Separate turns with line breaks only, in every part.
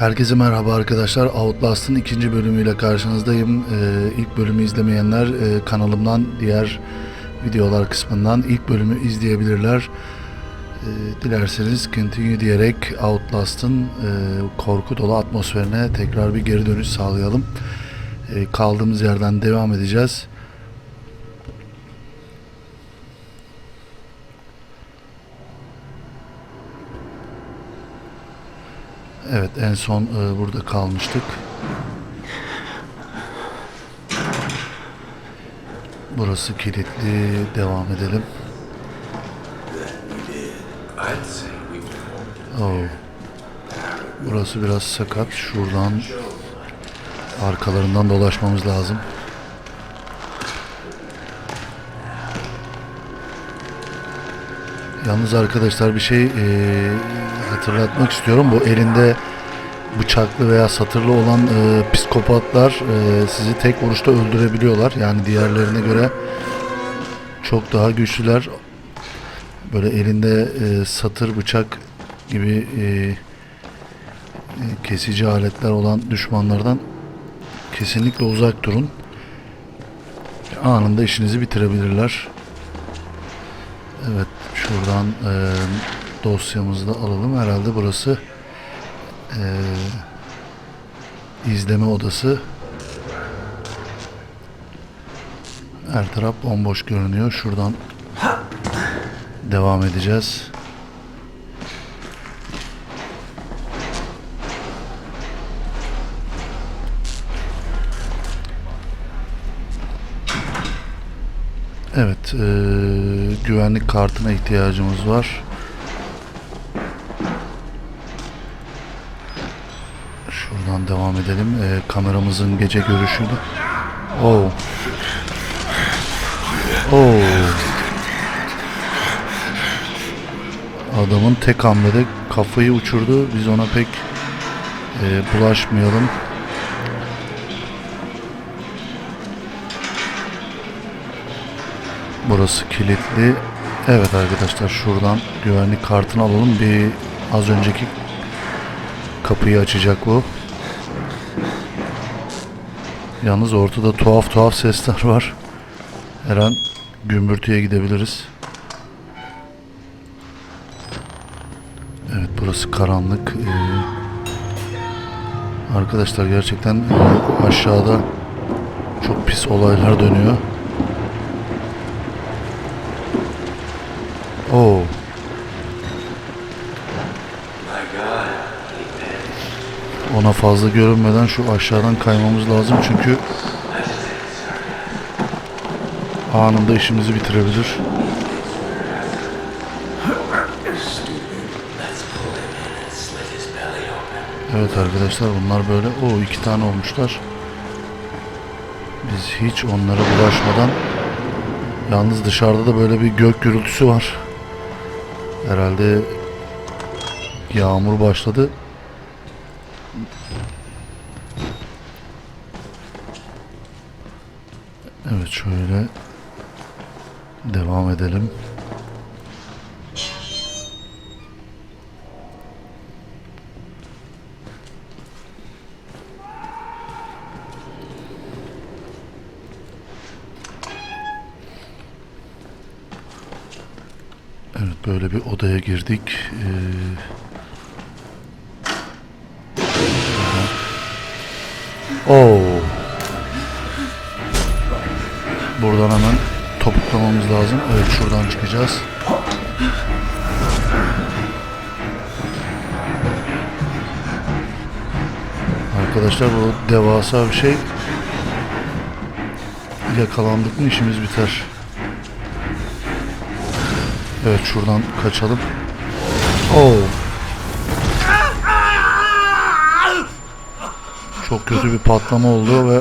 Herkese merhaba arkadaşlar. Outlast'ın ikinci bölümüyle karşınızdayım. Ee, ilk bölümü izlemeyenler e, kanalımdan diğer videolar kısmından ilk bölümü izleyebilirler. Ee, dilerseniz continue diyerek Outlast'ın e, korku dolu atmosferine tekrar bir geri dönüş sağlayalım. Ee, kaldığımız yerden devam edeceğiz. Evet en son e, burada kalmıştık. Burası kilitli. Devam edelim. Oo. Burası biraz sakat. Şuradan arkalarından dolaşmamız lazım. Yalnız arkadaşlar bir şey e, hatırlatmak istiyorum. Bu elinde bıçaklı veya satırlı olan e, psikopatlar e, sizi tek vuruşta öldürebiliyorlar. Yani diğerlerine göre çok daha güçlüler. Böyle elinde e, satır bıçak gibi e, kesici aletler olan düşmanlardan kesinlikle uzak durun. Anında işinizi bitirebilirler. Evet şuradan e, dosyamızı da alalım. Herhalde burası e, izleme odası. Her taraf bomboş görünüyor. Şuradan devam edeceğiz. Evet, eee, güvenlik kartına ihtiyacımız var. Devam edelim. Eee, kameramızın gece görüşü de. Oh. Oh. Adamın tek hamlede kafayı uçurdu. Biz ona pek eee, bulaşmayalım. Burası kilitli. Evet arkadaşlar şuradan güvenlik kartını alalım. Bir az önceki kapıyı açacak bu. Yalnız ortada tuhaf tuhaf sesler var. Her an gümbürtüye gidebiliriz. Evet burası karanlık. Ee, arkadaşlar gerçekten aşağıda çok pis olaylar dönüyor. Ona fazla görünmeden şu aşağıdan kaymamız lazım çünkü anında işimizi bitirebilir. Evet arkadaşlar bunlar böyle o iki tane olmuşlar. Biz hiç onlara bulaşmadan yalnız dışarıda da böyle bir gök gürültüsü var. Herhalde yağmur başladı. Odaya girdik. Ee. Oo. Buradan hemen topuklamamız lazım. Evet şuradan çıkacağız. Arkadaşlar bu devasa bir şey. Yakalandık mı işimiz biter. Evet şuradan kaçalım. Oo. Çok kötü bir patlama oldu ve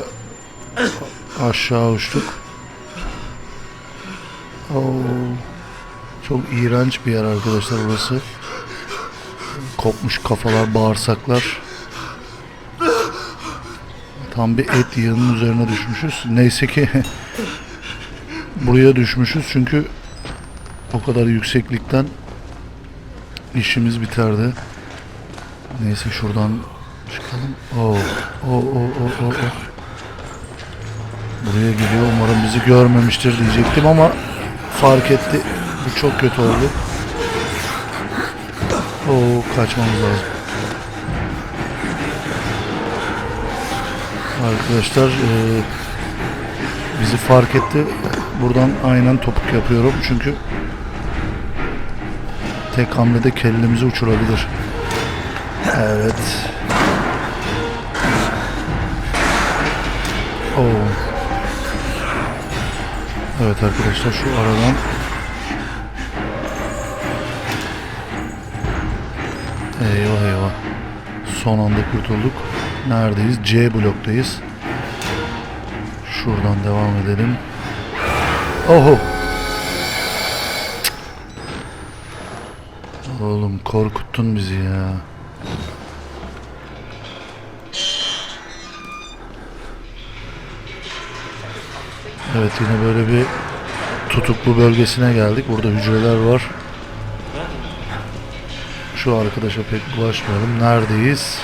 aşağı uçtuk. Oo. Çok iğrenç bir yer arkadaşlar burası. Kopmuş kafalar, bağırsaklar. Tam bir et yığının üzerine düşmüşüz. Neyse ki buraya düşmüşüz çünkü o kadar yükseklikten işimiz biterdi. Neyse şuradan çıkalım. Oo, o, o, o, o, o. Buraya geliyor. Umarım bizi görmemiştir diyecektim ama fark etti. Bu çok kötü oldu. Oo, kaçmamız lazım. Arkadaşlar eee, bizi fark etti. Buradan aynen topuk yapıyorum çünkü tek hamlede kellemizi uçurabilir. Evet. Oo. Evet arkadaşlar şu aradan Eyvah eyvah. Son anda kurtulduk. Neredeyiz? C bloktayız. Şuradan devam edelim. Oho. Oğlum korkuttun bizi ya. Evet yine böyle bir tutuklu bölgesine geldik. Burada hücreler var. Şu arkadaşa pek bulaşmayalım. Neredeyiz?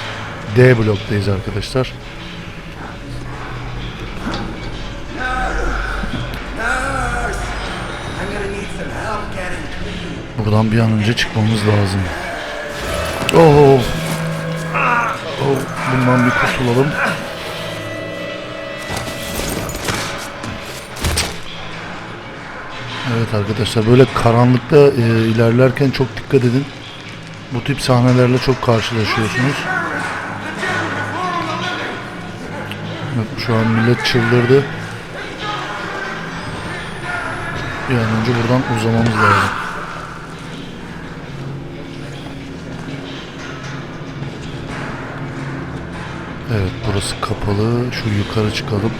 D bloktayız arkadaşlar. Buradan bir an önce çıkmamız lazım. Oh. oh. Bundan bir kurtulalım. Evet arkadaşlar böyle karanlıkta e, ilerlerken çok dikkat edin. Bu tip sahnelerle çok karşılaşıyorsunuz. Evet, şu an millet çıldırdı. Bir an önce buradan uzamamız lazım. Evet burası kapalı. Şu yukarı çıkalım.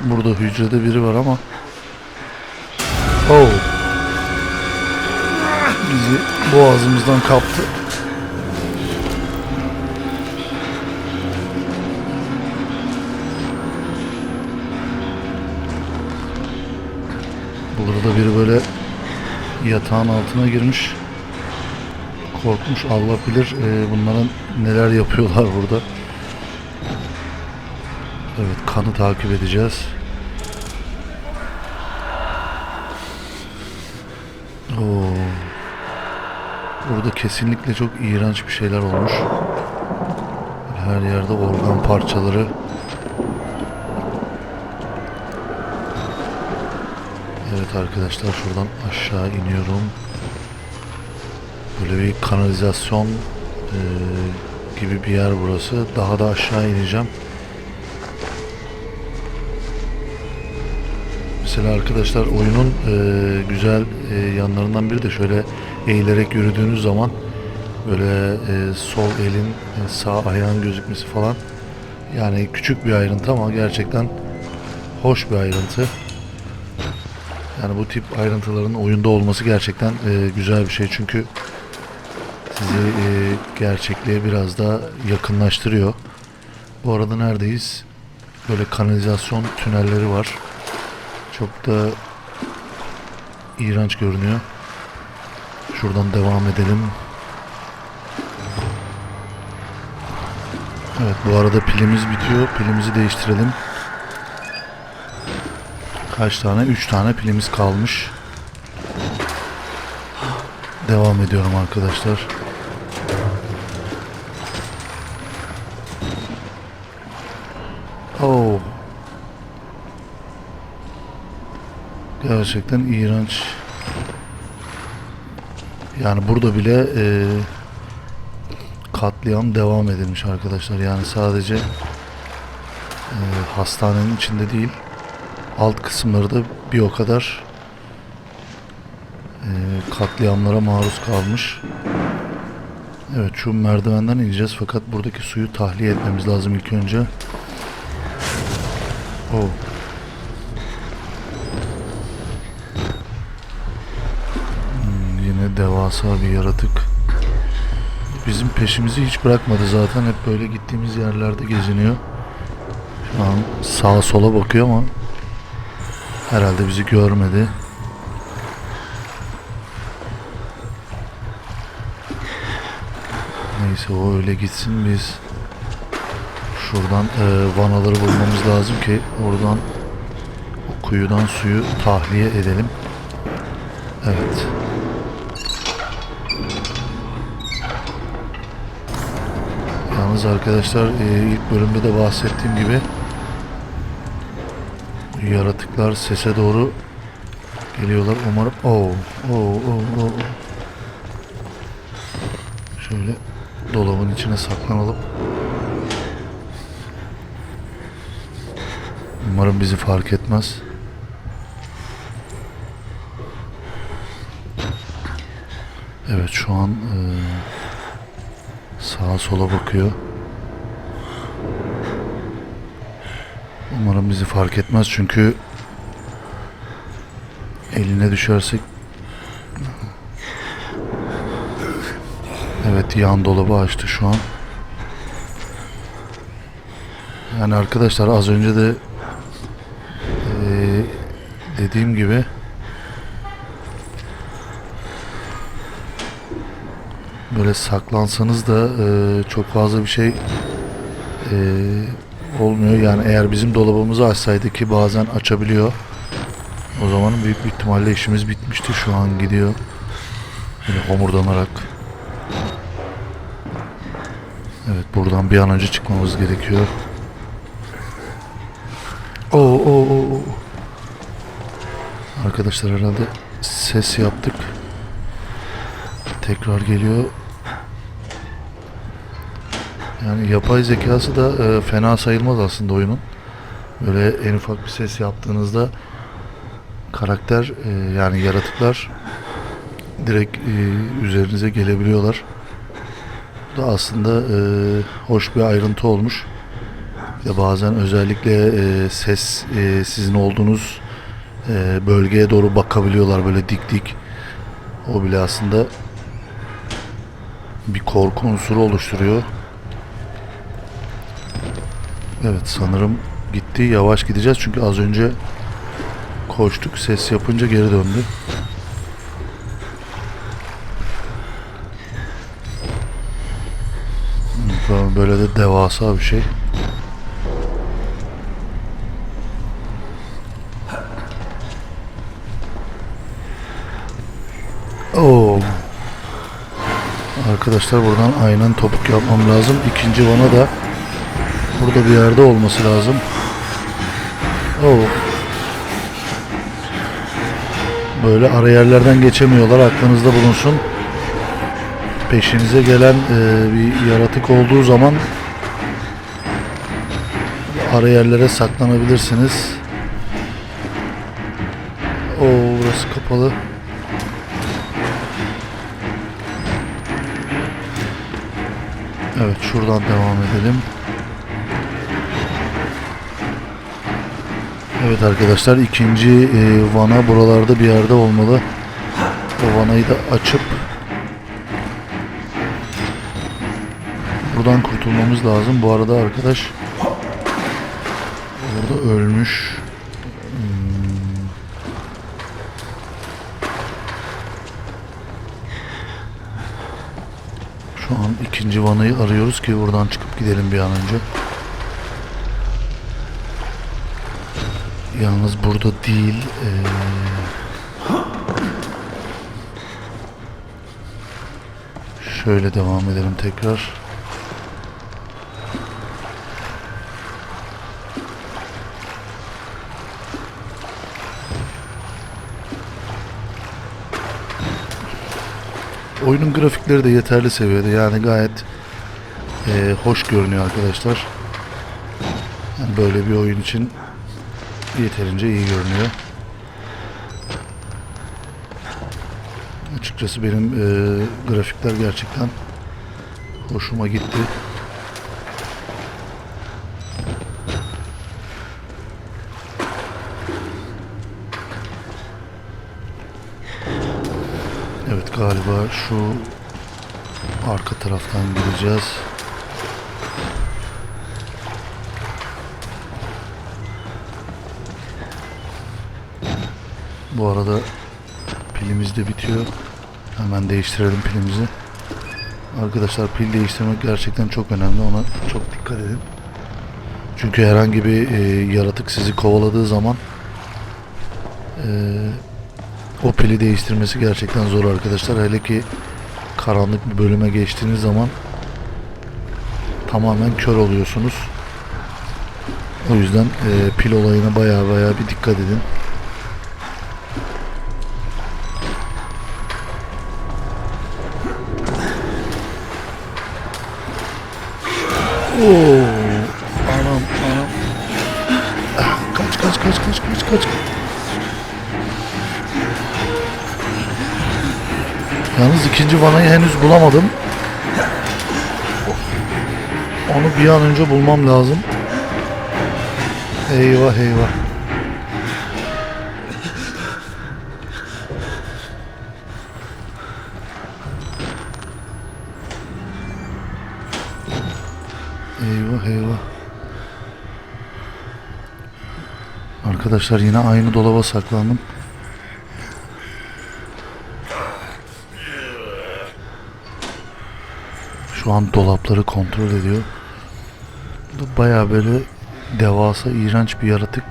Burada hücrede biri var ama. Oh. Bizi boğazımızdan kaptı. Burada biri böyle yatağın altına girmiş. Korkmuş Allah bilir e, bunların neler yapıyorlar burada. Evet kanı takip edeceğiz. Oo. Burada kesinlikle çok iğrenç bir şeyler olmuş. Her yerde organ parçaları. Evet arkadaşlar şuradan aşağı iniyorum. Böyle bir kanalizasyon eee, gibi bir yer burası. Daha da aşağı ineceğim. Mesela arkadaşlar oyunun eee, güzel eee, yanlarından biri de şöyle eğilerek yürüdüğünüz zaman böyle eee, sol elin eee, sağ ayağın gözükmesi falan. Yani küçük bir ayrıntı ama gerçekten hoş bir ayrıntı. Yani bu tip ayrıntıların oyunda olması gerçekten e, güzel bir şey çünkü sizi e, gerçekliğe biraz daha yakınlaştırıyor. Bu arada neredeyiz? Böyle kanalizasyon tünelleri var. Çok da iğrenç görünüyor. Şuradan devam edelim. Evet bu arada pilimiz bitiyor. Pilimizi değiştirelim. Kaç tane? 3 tane pilimiz kalmış. Devam ediyorum arkadaşlar. Oh. Gerçekten iğrenç. Yani burada bile e, katliam devam edilmiş arkadaşlar. Yani sadece e, hastanenin içinde değil alt kısımları da bir o kadar e, katliamlara maruz kalmış. Evet şu merdivenden ineceğiz fakat buradaki suyu tahliye etmemiz lazım ilk önce. Oh. Devasa bir yaratık. Bizim peşimizi hiç bırakmadı zaten. Hep böyle gittiğimiz yerlerde geziniyor. Şu an sağa sola bakıyor ama Herhalde bizi görmedi. Neyse o öyle gitsin biz şuradan e, vanaları bulmamız lazım ki oradan o kuyudan suyu tahliye edelim. Evet. Yalnız arkadaşlar e, ilk bölümde de bahsettiğim gibi yaratıklar sese doğru geliyorlar. Umarım Oo, oo, oo, oo. Şöyle dolabın içine saklanalım. Umarım bizi fark etmez. Evet şu an e, sola bakıyor. Umarım bizi fark etmez çünkü eline düşersek Evet yan dolabı açtı şu an. Yani arkadaşlar az önce de eee, dediğim gibi böyle saklansanız da eee, çok fazla bir şey eee, olmuyor. Yani eğer bizim dolabımızı açsaydı ki bazen açabiliyor. O zaman büyük bir ihtimalle işimiz bitmişti. Şu an gidiyor. Böyle homurdanarak. Evet buradan bir an önce çıkmamız gerekiyor. Oo, oo, oo. Arkadaşlar herhalde ses yaptık. Tekrar geliyor. Yani yapay zekası da e, fena sayılmaz aslında oyunun. Böyle en ufak bir ses yaptığınızda karakter e, yani yaratıklar direkt e, üzerinize gelebiliyorlar. Bu da aslında e, hoş bir ayrıntı olmuş. De bazen özellikle e, ses e, sizin olduğunuz e, bölgeye doğru bakabiliyorlar böyle dik dik. O bile aslında bir korku unsuru oluşturuyor. Evet sanırım gitti. Yavaş gideceğiz çünkü az önce koştuk. Ses yapınca geri döndü. Böyle de devasa bir şey. Oo. Arkadaşlar buradan aynen topuk yapmam lazım. İkinci vana da burada bir yerde olması lazım. Oo. Böyle ara yerlerden geçemiyorlar. Aklınızda bulunsun peşinize gelen e, bir yaratık olduğu zaman ara yerlere saklanabilirsiniz. O burası kapalı. Evet şuradan devam edelim. Evet arkadaşlar ikinci e, vana buralarda bir yerde olmalı. O vanayı da açıp Buradan kurtulmamız lazım. Bu arada arkadaş orada ölmüş. Hmm. Şu an ikinci vanayı arıyoruz ki buradan çıkıp gidelim bir an önce. Yalnız burada değil. eee, Şöyle devam edelim tekrar. Oyunun grafikleri de yeterli seviyede yani gayet eee, hoş görünüyor arkadaşlar. Yani böyle bir oyun için yeterince iyi görünüyor. Açıkçası benim eee, grafikler gerçekten hoşuma gitti. Evet galiba şu arka taraftan gireceğiz. Bu arada pilimiz de bitiyor. Hemen değiştirelim pilimizi. Arkadaşlar pil değiştirmek gerçekten çok önemli. Ona çok dikkat edin. Çünkü herhangi bir e, yaratık sizi kovaladığı zaman e, o pili değiştirmesi gerçekten zor arkadaşlar. Hele ki karanlık bir bölüme geçtiğiniz zaman tamamen kör oluyorsunuz. O yüzden e, pil olayına baya baya bir dikkat edin. Vanayı henüz bulamadım. Onu bir an önce bulmam lazım. Eyvah eyvah. Eyvah eyvah. Arkadaşlar yine aynı dolaba saklandım. An dolapları kontrol ediyor. Bu Baya böyle devasa, iğrenç bir yaratık.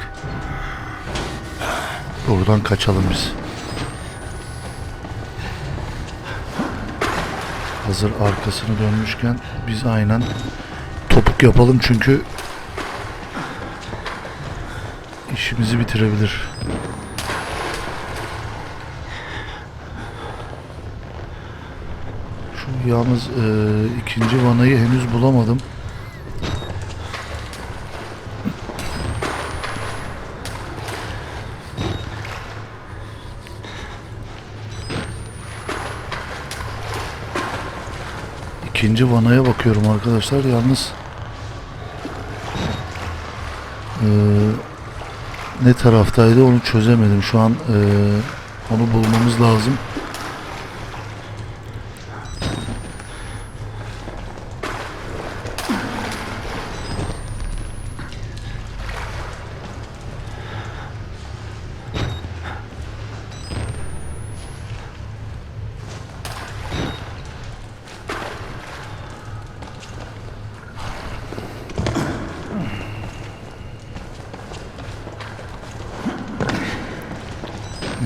Buradan kaçalım biz. Hazır arkasını dönmüşken biz aynen topuk yapalım çünkü işimizi bitirebilir. Yalnız e, ikinci vanayı henüz bulamadım. İkinci vanaya bakıyorum arkadaşlar. Yalnız e, ne taraftaydı onu çözemedim. Şu an e, onu bulmamız lazım.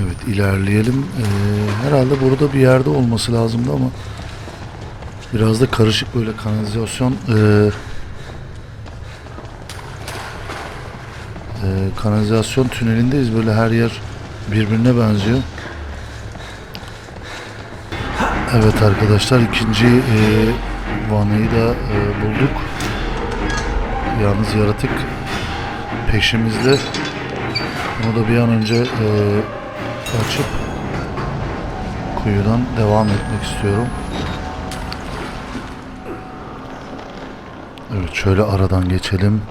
Evet ilerleyelim. Ee, herhalde burada bir yerde olması lazımdı ama biraz da karışık böyle kanalizasyon ee, ee, kanalizasyon tünelindeyiz. Böyle her yer birbirine benziyor. Evet arkadaşlar ikinci ee, vanayı da ee, bulduk. Yalnız yaratık peşimizde. Bunu da bir an önce ee, açıp kuyudan devam etmek istiyorum. Evet şöyle aradan geçelim.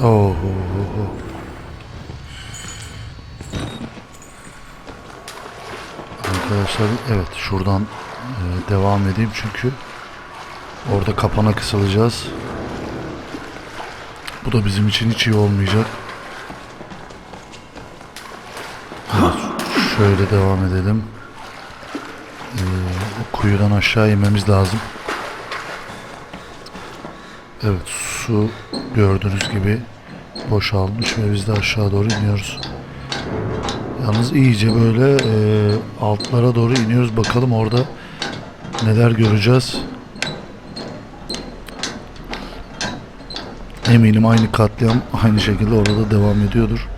Oh, oh, oh, oh. Arkadaşlar evet şuradan e, devam edeyim çünkü orada kapana kısılacağız. Bu da bizim için hiç iyi olmayacak. Şöyle devam edelim. Ee, kuyudan aşağı inmemiz lazım. Evet su gördüğünüz gibi boşalmış ve biz de aşağı doğru iniyoruz. Yalnız iyice böyle e, altlara doğru iniyoruz. Bakalım orada neler göreceğiz. Eminim aynı katliam aynı şekilde orada da devam ediyordur.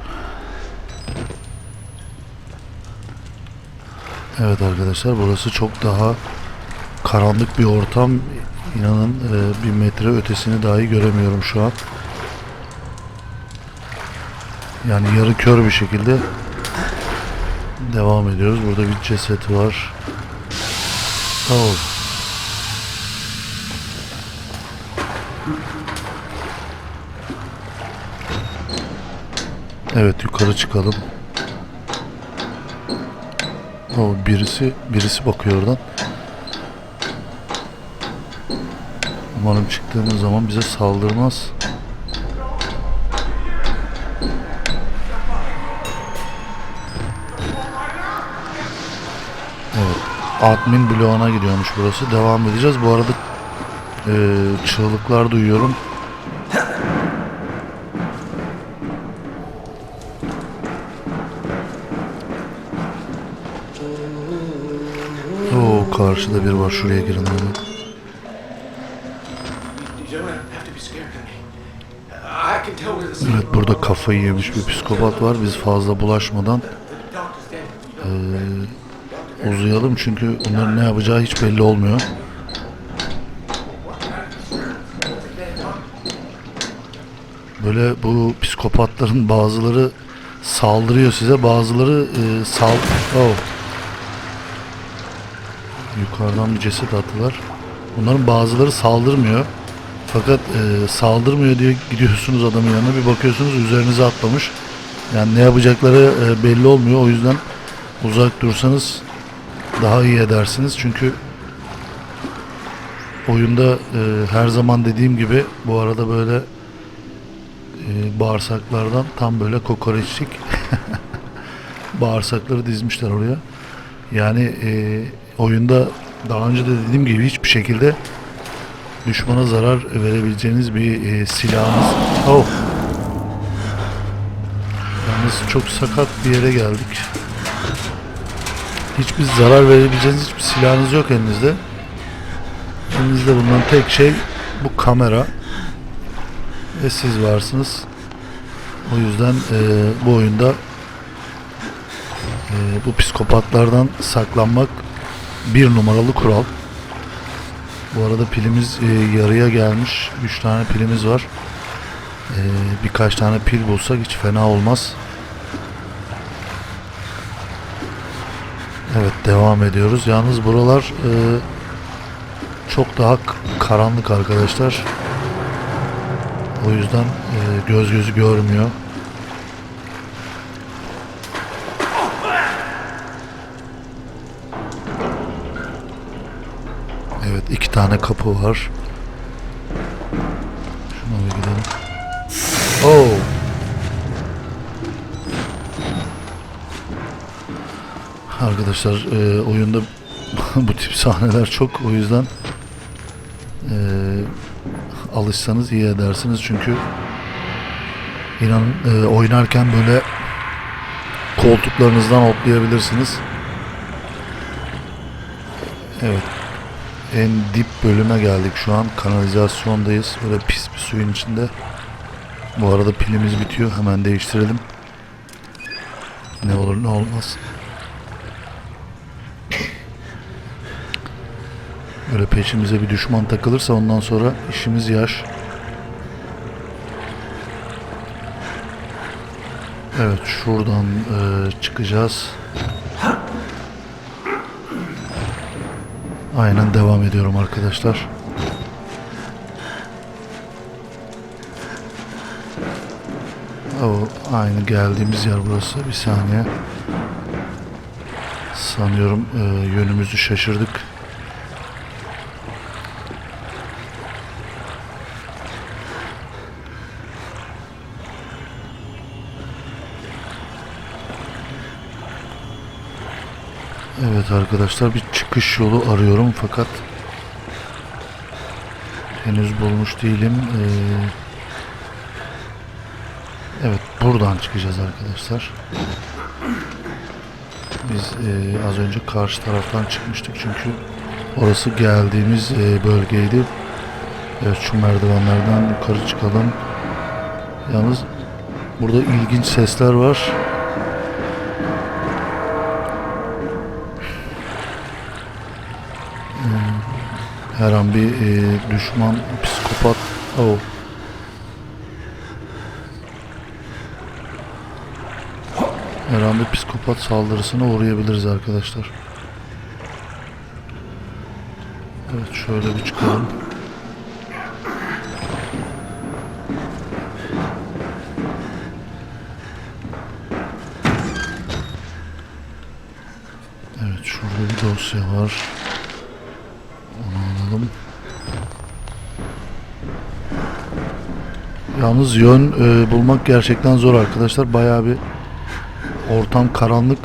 Evet arkadaşlar burası çok daha karanlık bir ortam. İnanın e, bir metre ötesini dahi göremiyorum şu an. Yani yarı kör bir şekilde devam ediyoruz. Burada bir ceset var. Oh. Evet yukarı çıkalım. O birisi birisi bakıyor oradan. Umarım çıktığımız zaman bize saldırmaz. Evet. Admin bloğuna gidiyormuş burası. Devam edeceğiz. Bu arada e, çığlıklar duyuyorum. Karşıda bir var. Şuraya girin abi. Evet burada kafayı yemiş bir psikopat var. Biz fazla bulaşmadan
dead.
uzayalım çünkü onların ne yapacağı hiç belli olmuyor. Böyle bu psikopatların bazıları saldırıyor size, bazıları e, sal... Oh. Yukarıdan bir ceset attılar. Bunların bazıları saldırmıyor. Fakat e, saldırmıyor diye gidiyorsunuz adamın yanına bir bakıyorsunuz üzerinize atlamış. Yani ne yapacakları e, belli olmuyor. O yüzden uzak dursanız daha iyi edersiniz. Çünkü oyunda e, her zaman dediğim gibi bu arada böyle e, bağırsaklardan tam böyle kokoreçlik bağırsakları dizmişler oraya. Yani e, oyunda daha önce de dediğim gibi hiçbir şekilde düşmana zarar verebileceğiniz bir e, silahınız. Oh. Yalnız çok sakat bir yere geldik. Hiçbir zarar verebileceğiniz hiçbir silahınız yok elinizde. Elinizde bulunan tek şey bu kamera. Ve siz varsınız. O yüzden e, bu oyunda e, bu psikopatlardan saklanmak bir numaralı kural. Bu arada pilimiz e, yarıya gelmiş. 3 tane pilimiz var. E, birkaç tane pil bulsak hiç fena olmaz. Evet devam ediyoruz. Yalnız buralar e, çok daha karanlık arkadaşlar. O yüzden e, göz gözü görmüyor. Evet iki tane kapı var. Şuna bir gidelim. Oh. Arkadaşlar e, oyunda bu tip sahneler çok o yüzden e, alışsanız iyi edersiniz çünkü inanın e, oynarken böyle koltuklarınızdan otlayabilirsiniz. Evet en dip bölüme geldik şu an. Kanalizasyondayız. Böyle pis bir suyun içinde. Bu arada pilimiz bitiyor. Hemen değiştirelim. Ne olur ne olmaz. Böyle peşimize bir düşman takılırsa ondan sonra işimiz yaş. Evet şuradan e, çıkacağız. Aynen devam ediyorum arkadaşlar. O aynı geldiğimiz yer burası. Bir saniye. Sanıyorum e, yönümüzü şaşırdık. Evet arkadaşlar bir çıkış yolu arıyorum fakat henüz bulmuş değilim. Ee, evet buradan çıkacağız arkadaşlar. Biz e, az önce karşı taraftan çıkmıştık çünkü orası geldiğimiz e, bölgeydi. Evet şu merdivenlerden yukarı çıkalım. Yalnız burada ilginç sesler var. Her an bir e, düşman, psikopat. Oh. Her an bir psikopat saldırısına uğrayabiliriz arkadaşlar. Evet şöyle bir çıkalım. Evet şurada bir dosya var. Yalnız yön e, bulmak gerçekten zor arkadaşlar. Bayağı bir ortam karanlık.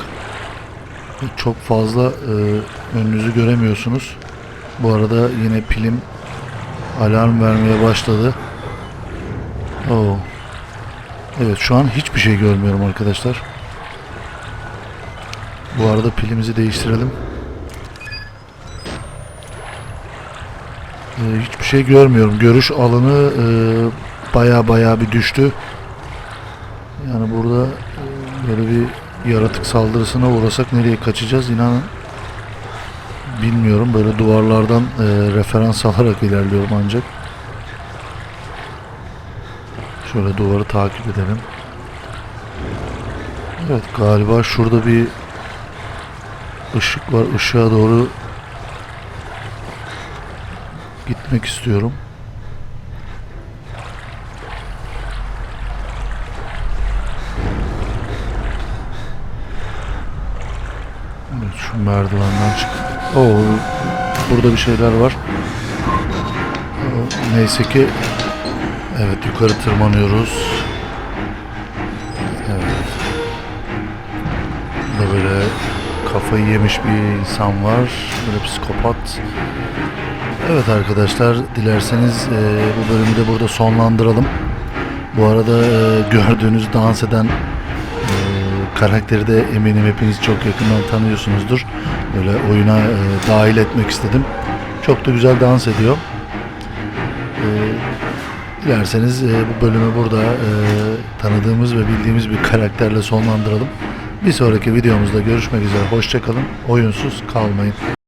Çok fazla e, önünüzü göremiyorsunuz. Bu arada yine pilim alarm vermeye başladı. Oo. Evet şu an hiçbir şey görmüyorum arkadaşlar. Bu arada pilimizi değiştirelim. Ee, hiçbir şey görmüyorum. Görüş alanı e, baya baya bir düştü. Yani burada e, böyle bir yaratık saldırısına uğrasak nereye kaçacağız inanın bilmiyorum. Böyle duvarlardan e, referans alarak ilerliyorum ancak. Şöyle duvarı takip edelim. Evet galiba şurada bir ışık var. Işığa doğru gitmek istiyorum. Şu merdivenden çık. Oo, burada bir şeyler var. Neyse ki evet yukarı tırmanıyoruz. Evet. Burada böyle kafayı yemiş bir insan var. Böyle psikopat. Evet arkadaşlar dilerseniz e, bu bölümü de burada sonlandıralım. Bu arada e, gördüğünüz dans eden karakteri de eminim hepiniz çok yakından tanıyorsunuzdur. Böyle oyuna e, dahil etmek istedim. Çok da güzel dans ediyor. E, dilerseniz e, bu bölümü burada e, tanıdığımız ve bildiğimiz bir karakterle sonlandıralım. Bir sonraki videomuzda görüşmek üzere. Hoşçakalın. Oyunsuz kalmayın.